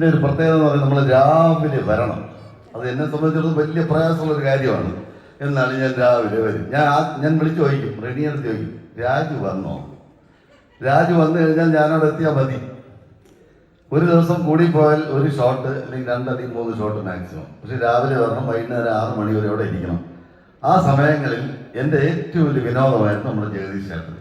ഇതിന്റെ ഒരു പ്രത്യേകത എന്ന് പറയുന്നത് നമ്മൾ രാവിലെ വരണം. അത് എന്നെ സംബന്ധിച്ചിടത്തോളം വലിയ പ്രയാസമുള്ള ഒരു കാര്യമാണ്. എന്നാണ് ഞാൻ രാവിലെ വരും. ഞാൻ ഞാൻ വിളിച്ചു ചോദിക്കും. റെഡിയെടുത്ത് ചോദിക്കും രാജു വന്നോ? രാജു വന്നു കഴിഞ്ഞാൽ ഞാനവിടെ എത്തിയാൽ മതി. ഒരു ദിവസം കൂടി പോയാൽ ഒരു ഷോട്ട് അല്ലെങ്കിൽ രണ്ടധികം മൂന്ന് ഷോട്ട് മാക്സിമം പക്ഷെ രാവിലെ വരണം വൈകുന്നേരം ആറ് മണി വരെ അവിടെ ഇരിക്കണം. ആ സമയങ്ങളിൽ എന്റെ ഏറ്റവും വലിയ വിനോദമായിരുന്നു നമ്മുടെ ജഗദീഷ് ചേട്ടൻ.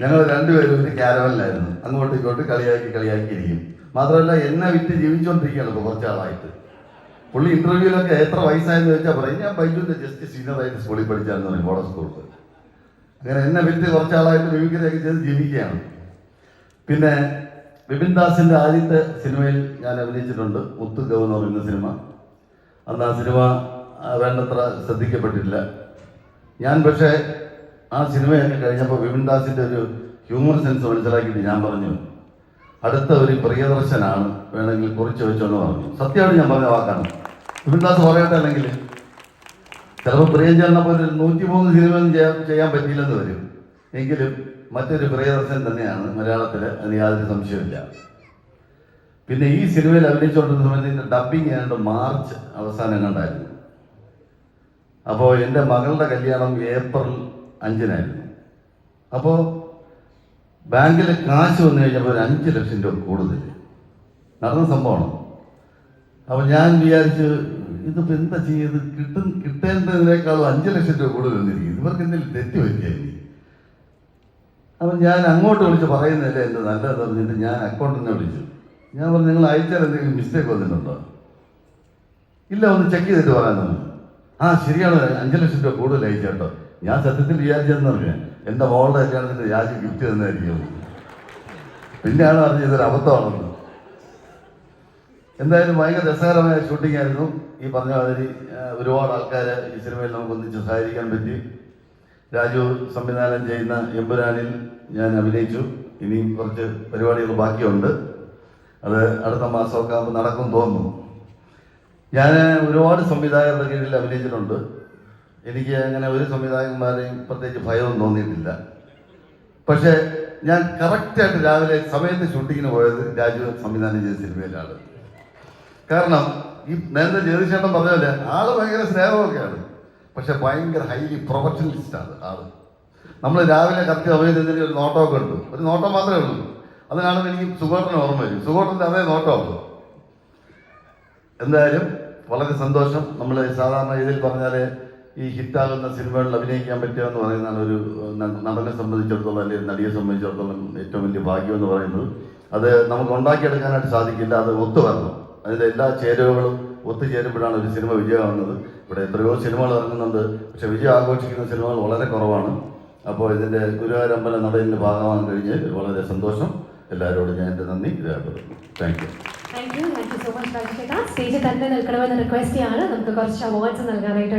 ഞങ്ങൾ രണ്ടുപേരും ഒരു ക്യാരവലിലായിരുന്നു അങ്ങോട്ടും ഇങ്ങോട്ടും കളിയാക്കി കളിയാക്കി ഇരിക്കും. മാത്രമല്ല എന്നെ വിറ്റ് ജീവിച്ചുകൊണ്ടിരിക്കുകയാണ് ഇപ്പോൾ കുറച്ചാളായിട്ട്. പുള്ളി ഇന്റർവ്യൂലൊക്കെ എത്ര വയസ്സായെന്ന് വെച്ചാൽ പറയും ഞാൻ ബൈജുവിന്റെ ജസ്റ്റ് സീനിയറായിട്ട് സ്കൂളിൽ പഠിച്ചായിരുന്നു പറയും മോഡൽ സ്കൂളിൽ അങ്ങനെ എന്നെ വിറ്റ് കുറച്ചാളായിട്ട് മിമിക്രിയൊക്കെ ചെയ്ത് ജീവിക്കുകയാണ്. പിന്നെ വിപിൻ ദാസിന്റെ ആദ്യത്തെ സിനിമയിൽ ഞാൻ അഭിനയിച്ചിട്ടുണ്ട് മുത്ത് ഗൗ എന്ന് പറയുന്ന സിനിമ. അന്ന് ആ സിനിമ വേണ്ടത്ര ശ്രദ്ധിക്കപ്പെട്ടില്ല ഞാൻ പക്ഷേ ആ സിനിമയൊക്കെ കഴിഞ്ഞപ്പോൾ വിപിൻ ദാസിന്റെ ഒരു ഹ്യൂമർ സെൻസ് മനസ്സിലാക്കിയിട്ട് ഞാൻ പറഞ്ഞു അടുത്ത ഒരു പ്രിയദർശനാണ് വേണമെങ്കിൽ കുറിച്ച് വെച്ചോന്ന് പറഞ്ഞു. സത്യമാണ് ഞാൻ പറഞ്ഞ വാക്കാണ്. വിപിൻ പറയട്ടെ അല്ലെങ്കിൽ. ചിലപ്പോൾ പ്രിയം ചേർന്ന പോലെ നൂറ്റിമൂന്ന് സിനിമയൊന്നും ചെയ്യാൻ ചെയ്യാൻ പറ്റിയില്ലെന്ന് വരും. എങ്കിലും മറ്റൊരു പ്രിയദർശൻ തന്നെയാണ് മലയാളത്തിൽ അതിന് യാതൊരു സംശയമില്ല പിന്നെ ഈ സിനിമയിൽ അഭിനയിച്ചുകൊണ്ടിരുന്ന സമയത്ത് ഡബിങ് ഏതാണ്ട് മാർച്ച് അവസാനം കണ്ടായിരുന്നു അപ്പോൾ എന്റെ മകളുടെ കല്യാണം ഏപ്രിൽ അഞ്ചിനായിരുന്നു. അപ്പോൾ ബാങ്കിൽ കാശ് വന്നു കഴിഞ്ഞപ്പോൾ ഒരു അഞ്ച് ലക്ഷം രൂപ കൂടുതൽ നടന്ന സംഭവമാണ്. അപ്പം ഞാൻ വിചാരിച്ച് ഇതിപ്പോൾ എന്താ ചെയ്യത് കിട്ടും കിട്ടേണ്ടതിനേക്കാളും അഞ്ച് ലക്ഷം രൂപ കൂടുതൽ വന്നിരിക്കും ഇവർക്ക് എന്തെങ്കിലും തെറ്റ് പറ്റിയായിരിക്കും അപ്പം ഞാൻ അങ്ങോട്ട് വിളിച്ച് പറയുന്നില്ല എന്റെ നല്ലത് പറഞ്ഞിട്ട് ഞാൻ അക്കൗണ്ടിനെ വിളിച്ചു. ഞാൻ പറഞ്ഞു നിങ്ങൾ അയച്ചാൽ എന്തെങ്കിലും മിസ്റ്റേക്ക് വന്നിട്ടുണ്ടോ? ഇല്ല ഒന്ന് ചെക്ക് ചെയ്തിട്ട് പറയാൻ ആ ശരിയാണ്. അഞ്ച് ലക്ഷം രൂപ കൂടുതൽ അയച്ചേട്ടോ. ഞാൻ സത്യത്തിൽ വിചാരിച്ചതെന്ന് പറഞ്ഞു. എന്റെ മോളുടെ കല്യാണത്തിന് രാജി ഗിഫ്റ്റ് തന്നായിരിക്കും പിന്നെയാണ് അറിഞ്ഞത് ഇതൊരു അബദ്ധമാണെന്ന്. എന്തായാലും ഭയങ്കര രസകരമായ ഷൂട്ടിംഗ് ആയിരുന്നു. ഈ പറഞ്ഞ മാതിരി ഒരുപാട് ആൾക്കാർ ഈ സിനിമയിൽ നമുക്ക് ഒന്നിച്ച് സഹായിക്കാൻ പറ്റി. രാജു സംവിധാനം ചെയ്യുന്ന എമ്പുരാനിൽ ഞാൻ അഭിനയിച്ചു. ഇനിയും കുറച്ച് പരിപാടികൾ ബാക്കിയുണ്ട്. അത് അടുത്ത മാസമൊക്കെ ആകുമ്പോൾ നടക്കും തോന്നുന്നു. ഞാൻ ഒരുപാട് സംവിധായകരുടെ കീഴിൽ അഭിനയിച്ചിട്ടുണ്ട്. എനിക്ക് അങ്ങനെ ഒരു സംവിധായകന്മാരെയും പ്രത്യേകിച്ച് ഭയമൊന്നും തോന്നിയിട്ടില്ല. പക്ഷേ ഞാൻ കറക്റ്റായിട്ട് രാവിലെ സമയത്ത് ഷൂട്ടിങ്ങിന് പോയത് രാജു സംവിധാനം ചെയ്ത സിനിമയിലാണ്. കാരണം ഈ നേരത്തെ ജ്യോതിഷേട്ടൻ പറഞ്ഞല്ലേ ആൾ ഭയങ്കര സ്നേഹമൊക്കെയാണ്. പക്ഷെ ഭയങ്കര ഹൈലി പ്രൊഫഷണലിസ്റ്റാണ് ആൾ. നമ്മൾ രാവിലെ കറക്റ്റ് സമയത്ത് എന്തെങ്കിലും ഒരു നോട്ടമൊക്കെ ഉണ്ട് ഒരു നോട്ടം മാത്രമേ ഉള്ളൂ. അതിനാണ് എനിക്ക് സുഗോട്ടന് ഓർമ്മ വരും. സുഗോട്ടന്റെ അതേ നോട്ടമുള്ളൂ എന്തായാലും വളരെ സന്തോഷം. നമ്മൾ സാധാരണ ഇതിൽ പറഞ്ഞാൽ ഈ ഹിറ്റാകുന്ന സിനിമകളിൽ അഭിനയിക്കാൻ പറ്റുക എന്ന് പറയുന്നതാണ് ഒരു നടനെ സംബന്ധിച്ചിടത്തോളം അല്ലെങ്കിൽ നടിയെ സംബന്ധിച്ചിടത്തോളം ഏറ്റവും വലിയ ഭാഗ്യം എന്ന് പറയുന്നത്. അത് നമുക്ക് ഉണ്ടാക്കിയെടുക്കാനായിട്ട് സാധിക്കില്ല അത് ഒത്തു വരണം. അതിന്റെ എല്ലാ ചേരുവകളും ഒത്തുചേരുമ്പോഴാണ് ഒരു സിനിമ വിജയമാകുന്നത്. ഇവിടെ എത്രയോ സിനിമകൾ ഇറങ്ങുന്നുണ്ട് പക്ഷെ വിജയം ആഘോഷിക്കുന്ന സിനിമകൾ വളരെ കുറവാണ്. അപ്പോൾ ഇതിന്റെ ഗുരുവായൂരമ്പല നടയിന്റെ ഭാഗമാകാൻ കഴിഞ്ഞ്. വളരെ സന്തോഷം. എല്ലാവരോടും ഞാൻ എന്റെ നന്ദി രേഖപ്പെടുത്തുന്നു. Thank you thank you so much സ്റ്റേജിൽ തന്നെ നിൽക്കണമെന്ന് റിക്വസ്റ്റ് ചെയ്യാണ്. നമുക്ക് കുറച്ച് അവാർഡ്സ് നൽകാനായിട്ട്